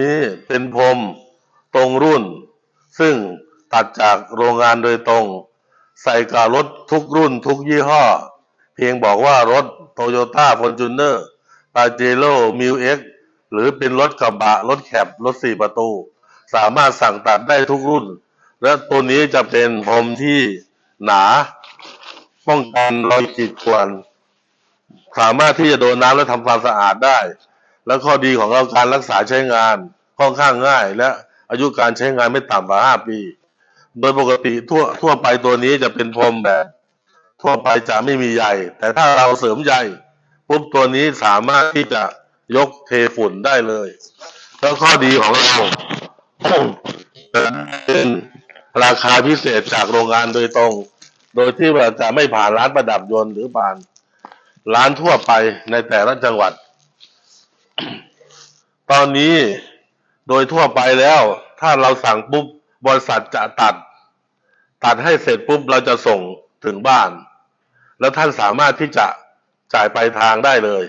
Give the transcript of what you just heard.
นี้เป็นพรมตรงรุ่น ซึ่งตัดจากโรงงานโดยตรง ใส่กับรถทุกรุ่นทุกยี่ห้อ เพียงบอกว่ารถโตโยต้าฟอร์จูเนอร์ปาเจโร่มิวเอ็กหรือเป็นรถกระบะ รถแคบรถสี่ประตู สามารถสั่งตัดได้ทุกรุ่น และตัวนี้จะเป็นพรมที่หนาป้องกันรอยขีดข่วนสามารถที่จะโดนน้ำและทำความสะอาดได้ และข้อดีของเราการรักษาใช้งานค่อนข้างง่าย และอายุการใช้งานไม่ต่ำกว่า 5 ปี โดยปกติทั่วทั่วไปตัวนี้จะเป็นพรมแบบทั่วไปจะไม่มีใยแต่ถ้าเราเสริมใยปุ๊บตัวนี้สามารถที่จะยกเทฝุ่นได้เลย แล้วข้อดีของเราเป็นราคาพิเศษจากโรงงานโดยตรง โดยที่ว่าจะไม่ผ่านร้านประดับยนต์หรือผ่านร้านทั่วไปในแต่ละจังหวัด ตอนนี้โดยทั่วไปแล้ว ถ้าเราสั่งปุ๊บบริษัทจะตัด ตัดให้เสร็จปุ๊บเราจะส่งถึงบ้าน แล้วท่านสามารถที่จะจ่ายปลายทางได้เลย